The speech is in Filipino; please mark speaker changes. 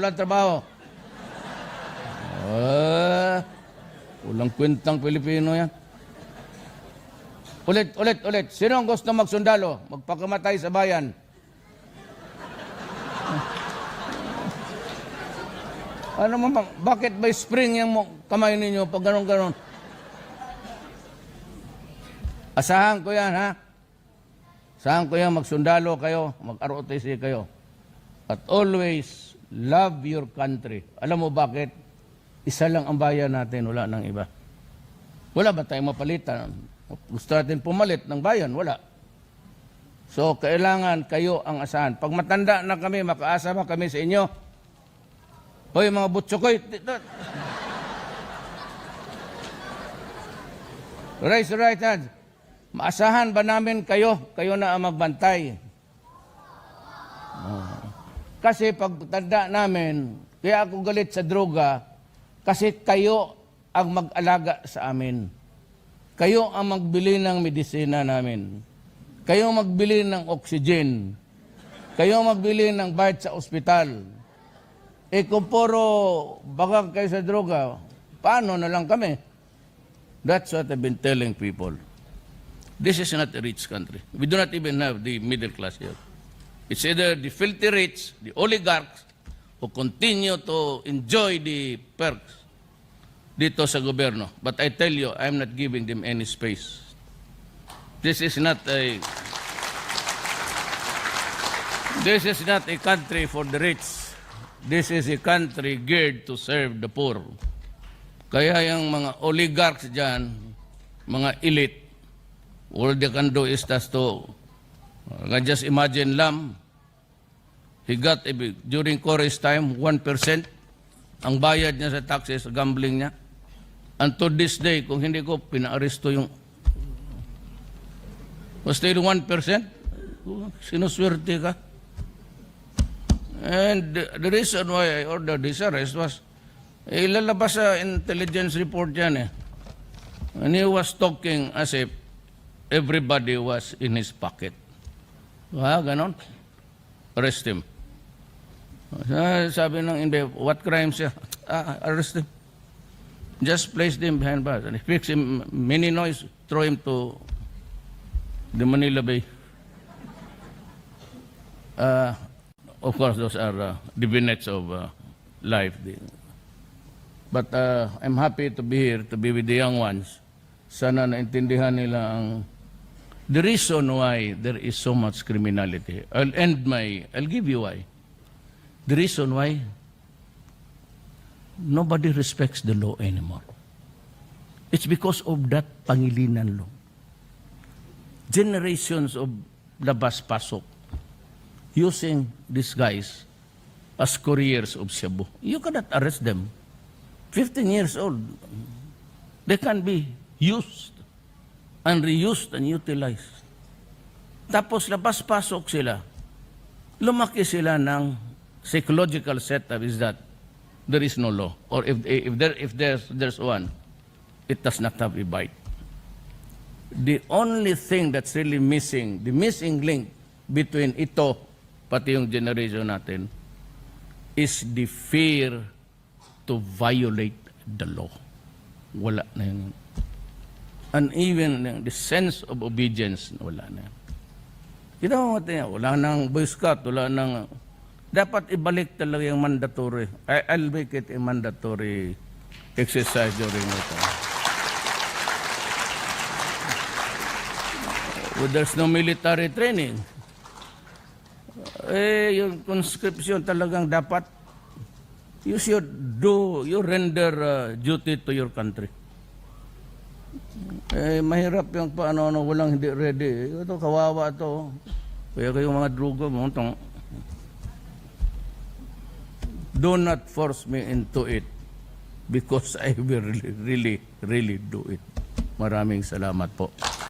Speaker 1: Walang trabaho. Ah, walang kwentang Pilipino yan. Ulit, ulit, ulit. Sino ang gusto magsundalo? Magpakamatay sa bayan. Ano mo, bang- bakit by spring yung kamay ninyo pag ganon-ganon? Asahan ko yan, ha? Asahan ko yan, magsundalo kayo, mag-ROTC kayo. At always, love your country. Alam mo bakit? Isa lang ang bayan natin, wala nang iba. Wala ba tayong mapalitan? Gusto natin pumalit ng bayan? Wala. So, kailangan kayo ang asahan. Pag matanda na kami, makaasa ba kami sa inyo? Hoy, mga butsokoy. Raise your right hand. Maasahan ba namin kayo? Kayo na ang magbantay. Oh. Kasi pag tanda namin, kaya ako galit sa droga, kasi kayo ang mag-alaga sa amin. Kayo ang magbili ng medisina namin. Kayo ang magbili ng oxygen. Kayo ang magbili ng bayad sa ospital. Eh kung puro bagang kayo sa droga, paano na lang kami? That's what I've been telling people. This is not a rich country. We do not even have the middle class here. It's either the filthy rich, the oligarchs, who continue to enjoy the perks dito sa gobyerno. But I tell you, I'm not giving them any space. This is not a This is not a country for the rich. This is a country geared to serve the poor. Kaya yung mga oligarchs dyan, mga elite, all they can do is just to, uh, just imagine Lam, he got, during Corey's time, 1%, ang bayad niya sa taxes, gambling niya. And to this day, kung hindi ko pinaaresto yung, was still 1%, sinuswerte ka. And the, reason why I ordered this arrest was, eh, ilalabas sa intelligence report yan eh. And he was talking as if everybody was in his pocket. Ha, ganon. Arrest him. Sabi ng INBE, what crime siya? Ah, arrest him. Just place him behind bars. And makes him many noise, throw him to the Manila Bay. Uh, of course, those are uh, the vignettes of uh, life. But uh, I'm happy to be here, to be with the young ones. Sana naintindihan nila ang the reason why there is so much criminality. I'll end my, I'll give you why. The reason why nobody respects the law anymore. It's because of that pangilinan law. Generations of labas-pasok using these guys as couriers of Cebu. You cannot arrest them. 15 years old. They can be used and reused and utilized. Tapos labas-pasok sila. Lumaki sila ng psychological setup is that there is no law. Or if, if, there, if there's, there's one, it does not have a bite. The only thing that's really missing, the missing link between ito, pati yung generation natin, is the fear to violate the law. Wala na yun. And even the sense of obedience, wala na yan. Mo natin, wala nang Boy Scout, wala nang... Dapat ibalik talaga yung mandatory. I'll make it a mandatory exercise during my time. Well, there's no military training. Eh, yung conscription talagang dapat you should do, you render uh, duty to your country. Eh, mahirap yung paano, ano, walang hindi ready. Ito, kawawa to. Kaya kayong mga drugo mo, itong, do not force me into it because I will really, really do it. Maraming salamat po.